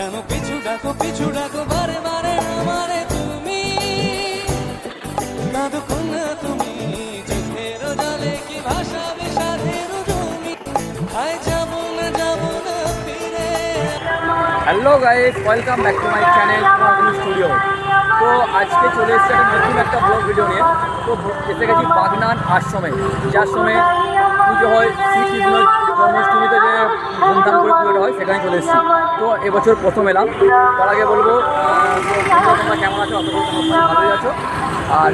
কেন পিছু ডাকো পিছু ডাকো, বারে বারে আমারে তুমি। নাদুকুন তুমি, চোখের জলে কি ভাষা বিষাদের জমি আয় যাব না যাব না ফিরে hello guys welcome back to my channel studio তো আজকে চলে এসেছে একটা নতুন একটা ব্লগ ভিডিও নিয়ে। তো এসে গেছি বাগনান আশ্রমে। যে আশ্রমে পুজো হয় শ্রীকৃষ্ণ জন্মাষ্টমীতে যে ধুমধাম করে পুজোটা হয় সেখানে চলে এসেছি। তো এবছর প্রথম এলাম। তার আগে বলব তোমরা কেমন আছো? ভালোই আছো। আর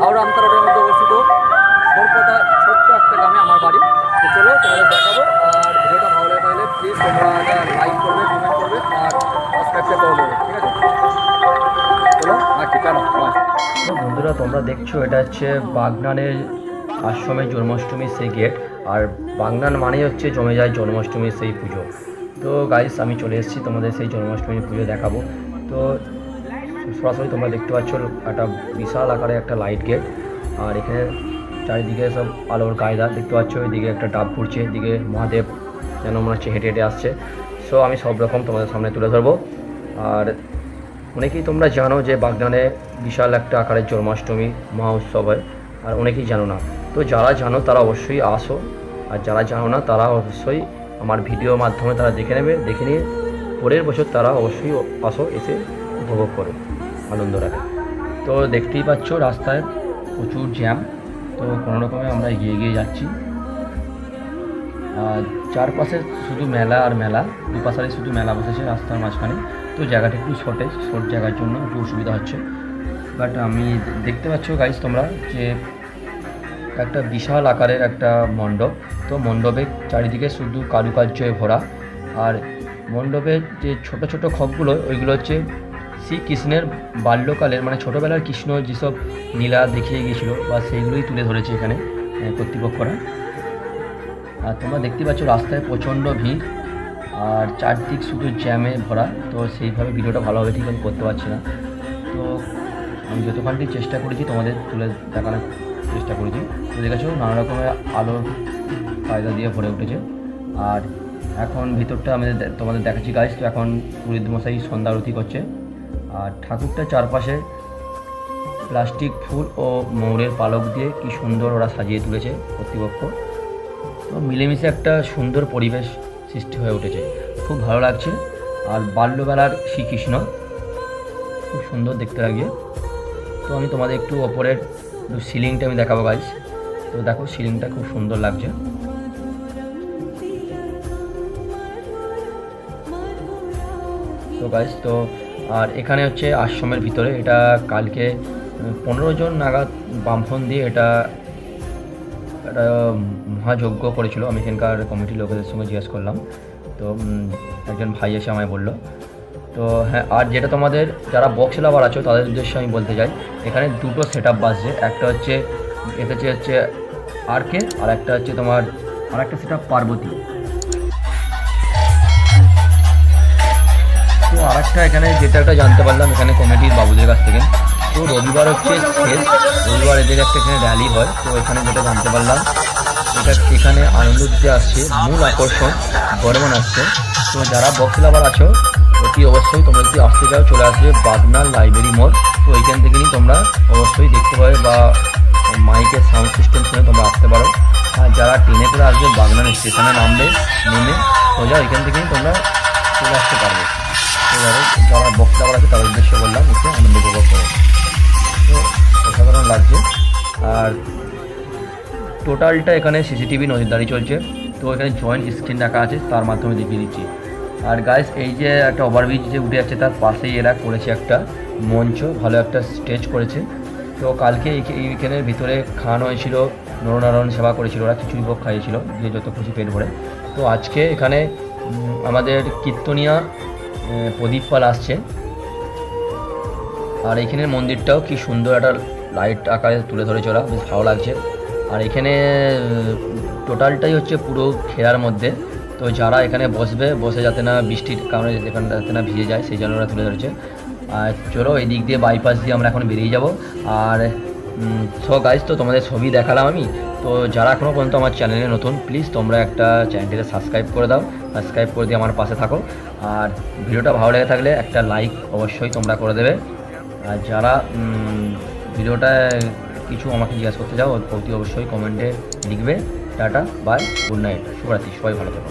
হাওড়া আমতা মধ্যে অবস্থিত কলকাতা ছোট্ট একটা গ্রামে আমার বাড়ি। তো চলো তোমাদের দেখাবো। আর ভিডিওটা ভালো লাগে তাহলে প্লিজ তোমরা লাইক করবে কমেন্ট করবে, আর সাবস্ক্রাইবটা করে দেবে, ঠিক আছে? বন্ধুরা, তোমরা দেখছ, এটা হচ্ছে বাগনানের আশ্রমের জন্মাষ্টমীর সেই গেট আর বাগনান মানেই হচ্ছে জমে যায় জন্মাষ্টমীর সেই পুজো। তো গাইস আমি চলে এসেছি তোমাদের সেই জন্মাষ্টমীর পুজো দেখাবো। তো সরাসরি তোমরা দেখতে পাচ্ছ একটা বিশাল আকারে একটা লাইট গেট আর এখানে চারিদিকে সব আলোর কায়দা দেখতে পাচ্ছ, এদিকে একটা ডাব ঘুরছে এদিকে মহাদেব যেন মনে হচ্ছে হেঁটে হেঁটে আসছে। সো আমি সব রকম তোমাদের সামনে তুলে ধরবো। আর অনেকেই তোমরা জানো যে বাগদানে বিশাল একটা আকারের জন্মাষ্টমী, মহা উৎসব হয়, আর অনেকেই জানো না। তো যারা জানো তারা অবশ্যই আসো। আর যারা জানো না, তারা অবশ্যই আমার ভিডিওর মাধ্যমে তারা দেখে নেবে, দেখে নিয়ে পরের বছর তারা অবশ্যই আসো, এসে উপভোগ করো আনন্দ রাখে তো দেখতেই পাচ্ছ রাস্তায় প্রচুর জ্যাম তো কোনো রকমে আমরা এগিয়ে এগিয়ে যাচ্ছি। আর চারপাশে শুধু মেলা আর মেলা, দুপাশারে শুধু মেলা বসেছে রাস্তার মাঝখানে। তো জায়গাটা একটু শর্টেজ শর্ট জায়গার জন্য একটু অসুবিধা হচ্ছে। বাট আমি দেখতে পাচ্ছ গাইজ তোমরা যে একটা বিশাল আকারের একটা মণ্ডপ তো মণ্ডপের চারিদিকে শুধু কারুকার্যে ভরা। আর মণ্ডপের যে ছোট ছোট খপগুলো ওইগুলো হচ্ছে শ্রীকৃষ্ণের বাল্যকালের মানে ছোটোবেলার কৃষ্ণ যেসব লীলা দেখিয়ে গিয়েছিল বা সেইগুলোই তুলে ধরেছে এখানে কর্তৃপক্ষরা। আর তোমরা দেখতে পাচ্ছ রাস্তায় প্রচণ্ড ভিড়, আর চারদিক শুধু জ্যামে ভরা, তো সেইভাবে ভিডিওটা ভালোভাবে ঠিক আমি করতে পারছি না। তো আমি যতখানটি চেষ্টা করেছি তোমাদের তুলে দেখানোর চেষ্টা করেছি। তো দেখেছ নানা রকমের আলোর কায়দা দিয়ে ভরে উঠেছে। আর এখন ভিতরটা আমাদের তোমাদের দেখাচ্ছি গাইজ তো এখন পুরীত মশাই সন্ধ্যা আরতি করছে। আর ঠাকুরটা চারপাশে প্লাস্টিক ফুল ও ময়ূরের পালক দিয়ে কি সুন্দর ওরা সাজিয়ে তুলেছে কর্তৃপক্ষ। তো মিলেমিশে একটা সুন্দর পরিবেশ সৃষ্টি হয়ে উঠেছে। খুব ভালো লাগছে। আর বাল্যবেলার শ্রীকৃষ্ণ, খুব সুন্দর দেখতে লাগে। তো আমি তোমাদের একটু ওপরের সিলিংটা আমি দেখাবো গাইজ তো দেখো, সিলিংটা খুব সুন্দর লাগছে। তো গাইজ তো, আর এখানে হচ্ছে আশ্রমের ভিতরে, এটা কালকে পনেরো জন নাগাদ বামফোন দিয়ে এটা একটা মহাযজ্ঞ করেছিল। আমি এখানকার কমিটির লোকেদের সঙ্গে জিজ্ঞেস করলাম। তো একজন ভাই এসে আমায় বলল। তো হ্যাঁ আর যেটা তোমাদের, যারা বক্স লাভার আছো, তাদের উদ্দেশ্যে আমি বলতে চাই, এখানে দুটো সেট আপ বাজছে। একটা হচ্ছে হচ্ছে হচ্ছে আর কে আর একটা হচ্ছে তোমার আর একটা সেট আপ পার্বতী। তো আরেকটা এখানে যেটা একটা জানতে পারলাম এখানে কমিটির বাবুদের কাছ থেকে। তো রবিবার হচ্ছে শেষ রবিবার এদের একটা এখানে র্যালি হয়, তো এখানে যেটা জানতে পারলাম, এটা এখানে আনন্দ দিতে আসছে, মূল আকর্ষণ বর্মন আসছে। তো যারা বক্স লাভার আছো, অতি অবশ্যই তোমরা যদি আসতে চাও, চলে আসবে বাগনার লাইব্রেরি মোড় তো এইখান থেকে নিয়ে তোমরা অবশ্যই দেখতে পাবে বা মাইকের সাউন্ড সিস্টেম শুনে তোমরা আসতে পারো। আর যারা ট্রেনে করে আসবে, বাগনান স্টেশনে নামবে, নেমে সোজা ওইখান থেকেই তোমরা চলে আসতে পারবে। যারা লাভার আছে, তাদের উদ্দেশ্যে বললাম, এসে আনন্দ উপভোগ করো। তো অসাধারণ লাগছে। আর টোটালটা এখানে সিসিটিভি নজরদারি চলছে। তো এখানে জয়েন্ট স্ক্রিন রাখা আছে, তার মাধ্যমে দেখিয়ে দিচ্ছি। আর গাইস এই যে একটা ওভারব্রিজ যে উঠে যাচ্ছে, তার পাশেই এরা করেছে একটা মঞ্চ, ভালো একটা স্টেজ করেছে। তো কালকে এই- এইখানের ভিতরে খাওয়ানো হয়েছিল, নরনারায়ণ সেবা করেছিল, ওরা খিচুড়ি ভোগ খাইয়েছিল, যে যত খুশি পেট ভরে। তো আজকে এখানে আমাদের কীর্তনিয়া প্রদীপ পাল আসছে। আর এখানের মন্দিরটাও কি সুন্দর একটা লাইট আকারে তুলে ধরেছে ওরা বেশ ভালো লাগছে। আর এখানে টোটালটাই হচ্ছে পুরো ঘেরার মধ্যে। তো যারা এখানে বসবে, বসে যাতে না বৃষ্টির কারণে এখানে যাতে না ভিজে যায়, সেই জন্য ওরা তুলে ধরেছে। আর চলো এই দিক দিয়ে বাইপাস দিয়ে আমরা এখন বেরিয়ে যাব। আর সো গাইজ তো তোমাদের ছবি দেখালাম আমি। তো যারা এখনও পর্যন্ত আমার চ্যানেলে নতুন প্লিজ তোমরা একটা চ্যানেলটিকে সাবস্ক্রাইব করে দাও সাবস্ক্রাইব করে দিয়ে আমার পাশে থাকো। আর ভিডিওটা ভালো লেগে থাকলে একটা লাইক অবশ্যই তোমরা করে দেবে। আর যারা ভিডিওটা কিছু আমাকে জিজ্ঞাসা করতে যাও অতি অবশ্যই কমেন্টে লিখবে। টাটা বাই গুড নাইট শুভরাত্রি, সবাই ভালো থাকো।